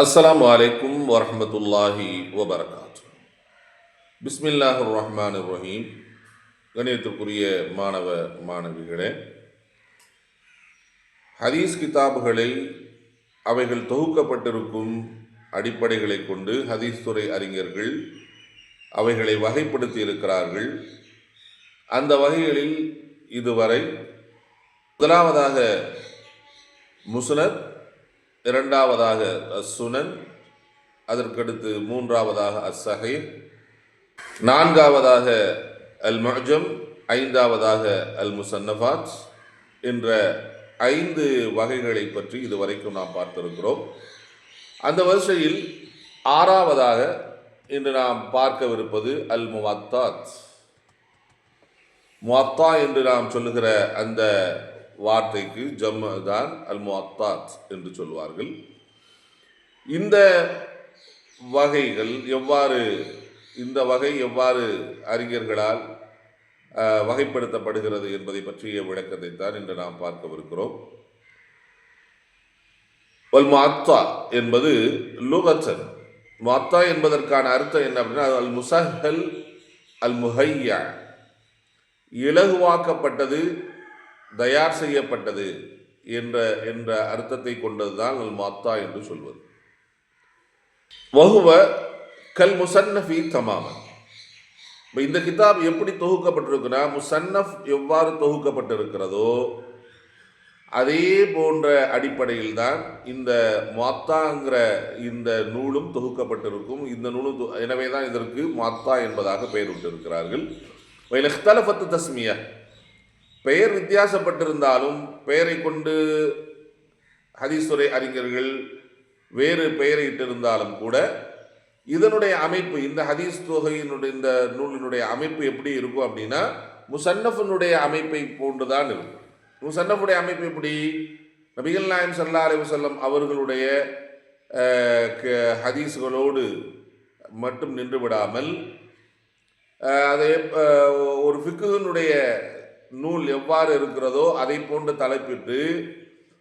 அஸ்லாம் அலைக்கும் வரமத்துல்லாஹி வபரகாத் பிஸ்மில்லாஹிர் ரஹ்மான் ரஹீம் கணியத்துக்குரிய மாணவ மாணவிகளே ஹதீஸ் கிதாபுகளை அவைகள் தொகுக்கப்பட்டிருக்கும் அடிப்படைகளை கொண்டு ஹதீஸ் துறை அறிஞர்கள் அவைகளை வகைப்படுத்தி இருக்கிறார்கள். அந்த வகைகளில் இதுவரை முதலாவதாக முஸ்னத் இரண்டாவதாக சுனன் அதற்கடுத்து மூன்றாவதாக அஸ்ஸஹை நான்காவதாக அல் மஹம் ஐந்தாவதாக அல் முசன்னஃபாத் என்ற ஐந்து வகைகளை பற்றி இதுவரைக்கும் நாம் பார்த்திருக்கிறோம். அந்த வரிசையில் ஆறாவதாக இன்று நாம் பார்க்கவிருப்பது அல் முவாத்தாத் முவாத்தா என்று நாம் சொல்லுகிற அந்த வார்த்தைக்கு ஜம்மதார் தான் அல் முத்தாத் என்று சொல்வார்கள். இந்த வகைகள் எவ்வாறு இந்த வகை எவ்வாறு அறிஞர்களால் வகைப்படுத்தப்படுகிறது என்பதை பற்றிய விளக்கத்தை தான் இன்று நாம் பார்க்கவிருக்கிறோம். வல் முஅத்தா என்பது லுகத்தன். மாத்தா என்பதற்கான அர்த்தம் என்ன அப்படின்னா அல் முசஹல் அல் முஹையா இலகுவாக்கப்பட்டது தயார் செய்யப்பட்டது என்ற என்ற அர்த்தத்தை கொண்டதுதான் அல் மாத்தா என்று சொல்வது. வகுவ கல் முசன்னஃபி தமாமன். இப்போ இந்த கிதாப் எப்படி தொகுக்கப்பட்டிருக்குன்னா முசன்னஃப் எவ்வாறு தொகுக்கப்பட்டிருக்கிறதோ அதே போன்ற அடிப்படையில் தான் இந்த மாத்தாங்கிற இந்த நூலும் தொகுக்கப்பட்டிருக்கும். இந்த நூலும் எனவே தான் இதற்கு மாத்தா என்பதாக பெயரிட்டிருக்கிறார்கள் இख्तலஃபத்து தஸ்மியா. பெயர் வித்தியாசப்பட்டிருந்தாலும் பெயரை கொண்டு ஹதீஸ்துறை அறிஞர்கள் வேறு பெயரிட்டிருந்தாலும் கூட இதனுடைய அமைப்பு இந்த ஹதீஸ் தொகையினுடைய இந்த நூலினுடைய அமைப்பு எப்படி இருக்கும் அப்படின்னா முசன்னஃபினுடைய அமைப்பை போன்றுதான் இருக்கும். முசன்னஃபுடைய அமைப்பு எப்படி? நபிகள் நாயம் சல்லா அலி வசல்லம் அவர்களுடைய க- ஹதீஸ்களோடு மட்டும் நின்று விடாமல் அதை ஒரு ஃபிக்குனுடைய நூல் எவ்வாறு இருக்கிறதோ அதை போன்று தலைப்பிட்டு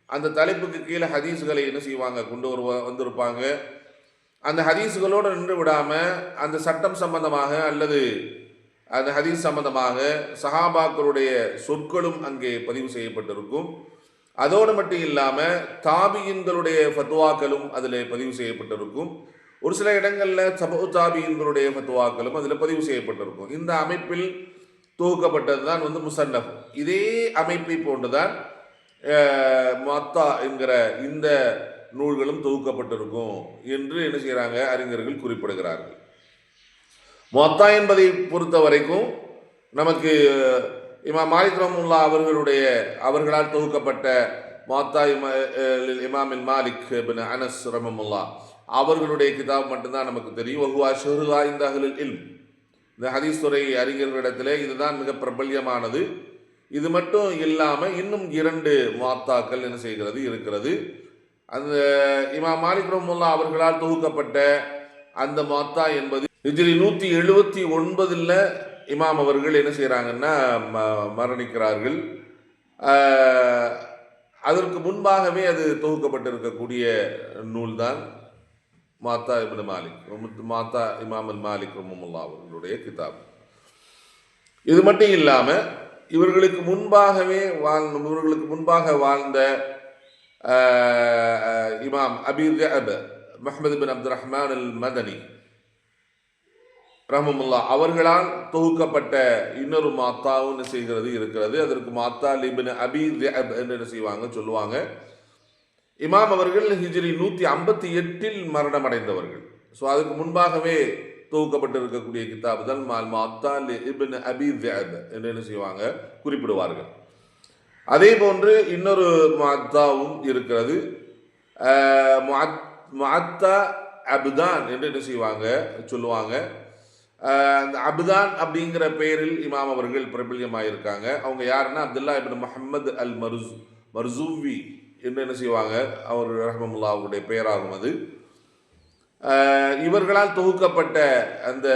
அந்த தலைப்புக்கு கீழே ஹதீஸுகளை என்ன செய்வாங்க? கொண்டு வருவ வந்திருப்பாங்க. அந்த ஹதீஸுகளோடு நின்று விடாமல் அந்த சட்டம் சம்பந்தமாக அல்லது அந்த ஹதீஸ் சம்பந்தமாக சஹாபாக்களுடைய சொற்களும் அங்கே பதிவு செய்யப்பட்டிருக்கும். அதோடு மட்டும் இல்லாமல் தாபியின்களுடைய ஃபத்வாக்களும் அதில் பதிவு செய்யப்பட்டிருக்கும். ஒரு சில இடங்களில் சபு தாபியின்களுடைய ஃபத்வாக்களும் அதில் பதிவு செய்யப்பட்டிருக்கும். இந்த அமைப்பில் தொகுக்கப்பட்டது தான் வந்து முசன்னப் இதே அமைப்பை போன்றுதான் மத்தா என்கிற இந்த நூல்களும் தொகுக்கப்பட்டிருக்கும் என்று என்ன செய்கிறாங்க? அறிஞர்கள் குறிப்பிடுகிறார்கள். மொத்தா என்பதை பொறுத்த வரைக்கும் நமக்கு இமாம் மாலிக் ரமுல்லா அவர்களுடைய அவர்களால் தொகுக்கப்பட்ட மொத்தா இமா இமாமின் மாலிக் பின் அனஸ் ரமமுல்லா அவர்களுடைய கிதாப் மட்டும்தான் நமக்கு தெரியும். வகுவா ஷஹுவா இந்த அகலில் இல்ம். இந்த ஹதீஸ்துறை அறிஞர்களிடத்திலே இதுதான் மிக பிரபல்யமானது. இது மட்டும் இல்லாமல் இன்னும் இரண்டு மாத்தாக்கள் என்ன செய்கிறது இருக்கிறது. அந்த இமா மாலிக் ரஹமுல்லா அவர்களால் தொகுக்கப்பட்ட அந்த மாத்தா என்பது இதில் நூற்றி எழுபத்தி ஒன்பதில் இமாம் அவர்கள் என்ன செய்கிறாங்கன்னா ம- மரணிக்கிறார்கள். அதற்கு முன்பாகவே அது தொகுக்கப்பட்டிருக்கக்கூடிய நூல்தான். மாத்தா இபின் மாலிக் மாத்தா இமாமன் மாலிக் ரஹமுல்லா அவர்களுடைய கிதாப். இது மட்டும் இல்லாமல் இவர்களுக்கு முன்பாகவே வாழ்ந்த இவர்களுக்கு முன்பாக வாழ்ந்த ஆஹ், இமாம் அபீர் அப் முஹம்மது பின் அப்துல் ரஹ்மான் அல் மதனி ரஹமுல்லா அவர்களால் தொகுக்கப்பட்ட இன்னொரு மாத்தாவும் செய்கிறது இருக்கிறது. அதற்கு மாத்தா லிபின் அபி அப் என்று என்ன செய்வாங்க சொல்லுவாங்க. இமாம் அவர்கள் ஹிஜ்ரி நூற்றி ஐம்பத்தி எட்டில் மரணம் அடைந்தவர்கள் ஸோ அதுக்கு முன்பாகவே தொகுக்கப்பட்டிருக்கக்கூடிய கிதாப் தான் மால் மாத்தா இபின் அபி என்று என்ன செய்வாங்க? குறிப்பிடுவார்கள். அதே போன்று இன்னொரு மாத்தாவும் இருக்கிறது. மாத்தா அபுதான் என்று என்ன செய்வாங்க? சொல்லுவாங்க. அந்த அபுதான் அப்படிங்கிற பெயரில் இமாம் அவர்கள் பிரபல்யமாக இருக்காங்க அவங்க யாருன்னா அப்துல்லா இபின் முஹம்மது அல் மருஸ் மர்சூவி. என்னென்ன என்ன செய்வாங்க? அவர் ரஹமமுல்லா அவருடைய பெயராகும் அது. இவர்களால் தொகுக்கப்பட்ட அந்த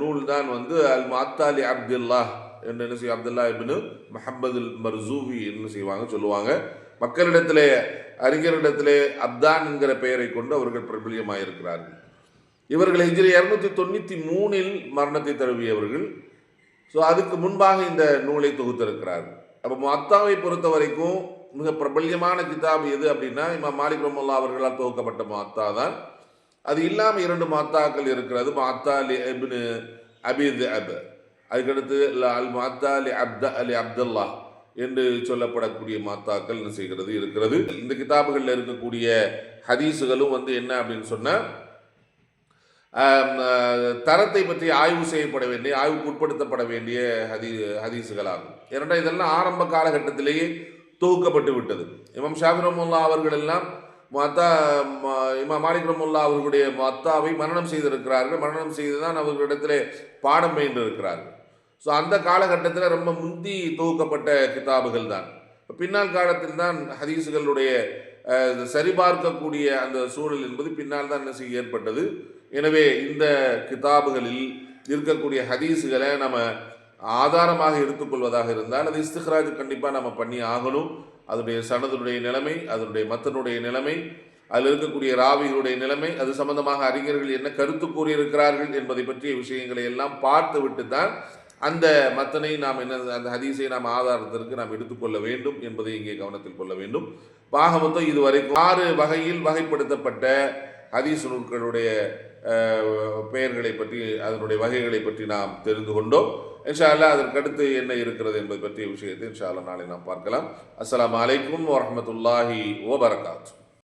நூல் தான் வந்து அல் மாத்தாலி அப்துல்லா என்று என்ன செய்யும் அப்துல்லா இபின் மஹம்மது மர்சூவி என்ன செய்வாங்க? சொல்லுவாங்க. மக்களிடத்திலே அறிஞரிடத்திலே அப்தான் என்கிற பெயரை கொண்டு அவர்கள் பிரபலியமாயிருக்கிறார்கள். இவர்கள் இதில் இரநூத்தி தொண்ணூற்றி மூணில் மரணத்தை தழுவியவர்கள். ஸோ அதுக்கு முன்பாக இந்த நூலை தொகுத்திருக்கிறார்கள். அப்போ மத்தாவை பொறுத்த வரைக்கும் மிக பிரபல்யமான கிதாப் எது அப்படின்னா இமாம் மாலிக் ரமுல்லா அவர்களால் துவக்கப்பட்ட மாத்தா தான். அது இல்லாமல் இரண்டு மாத்தாக்கள் இருக்கிறது. மாத்தா அலி அபின் அபித் அப் அதுக்கடுத்து அல் மாத்தா அலி அப்த அலி அப்துல்லா என்று சொல்லப்படக்கூடிய மாத்தாக்கள் என்ன செய்கிறது? இருக்கிறது. இந்த கிதாபுகளில் இருக்கக்கூடிய ஹதீஸுகளும் வந்து என்ன அப்படின்னு சொன்னால் தரத்தை பற்றி ஆய்வு செய்யப்பட வேண்டிய ஆய்வுக்கு உட்படுத்தப்பட வேண்டிய ஹதீ ஹதீஸுகளாகும். ஏனென்றால் இதெல்லாம் ஆரம்ப காலகட்டத்திலேயே தொகுக்கப்பட்டு விட்டது. இமாம் ஷாஃபி ரமுல்லா அவர்கள் எல்லாம் மத்தா இமாம் மாலிக் ரமுல்லா அவர்களுடைய மத்தாவை மரணம் செய்திருக்கிறார்கள். மரணம் செய்து தான் அவர்களிடத்திலே பாடம் பயின்றிருக்கிறார்கள். ஸோ அந்த காலகட்டத்தில் ரொம்ப முந்தி தொகுக்கப்பட்ட கிதாபுகள் தான். பின்னால் காலத்தில் தான் ஹதீஸுகளுடைய சரிபார்க்கக்கூடிய அந்த சூழல் என்பது பின்னால் தான் என்ன செய்ய ஏற்பட்டது. எனவே இந்த கிதாபுகளில் இருக்கக்கூடிய ஹதீஸுகளை நம்ம ஆதாரமாக எடுத்துக்கொள்வதாக இருந்தால் அது இஸ்திக்ராஜ் கண்டிப்பாக நம்ம பண்ணி ஆகணும். அதனுடைய சனதனுடைய நிலைமை அதனுடைய மத்தனுடைய நிலைமை அதில் இருக்கக்கூடிய ராவிகளுடைய நிலைமை அது சம்பந்தமாக அறிஞர்கள் என்ன கருத்து கூறியிருக்கிறார்கள் என்பதை பற்றிய விஷயங்களை எல்லாம் பார்த்து விட்டு தான் அந்த மத்தனை நாம் என்ன அந்த ஹதீஸை நாம் ஆதாரத்திற்கு நாம் எடுத்துக்கொள்ள வேண்டும் என்பதை இங்கே கவனத்தில் கொள்ள வேண்டும். பாகமத்தம் இதுவரை இதுவரைக்கும் ஆறு வகையில் வகைப்படுத்தப்பட்ட ஹதீஸ் நூல்களுடைய பெயர்களை பற்றி அதனுடைய வகைகளை பற்றி நாம் தெரிந்து கொண்டோம். இன்ஷா அல்லாஹ் அதற்கடுத்து என்ன இருக்கிறது என்பது பற்றிய விஷயத்தை இன்ஷா நாளை நாம் பார்க்கலாம். அஸ்ஸலாமு அலைக்கும் வரஹ்மத்துல்லாஹி வபரகாத்து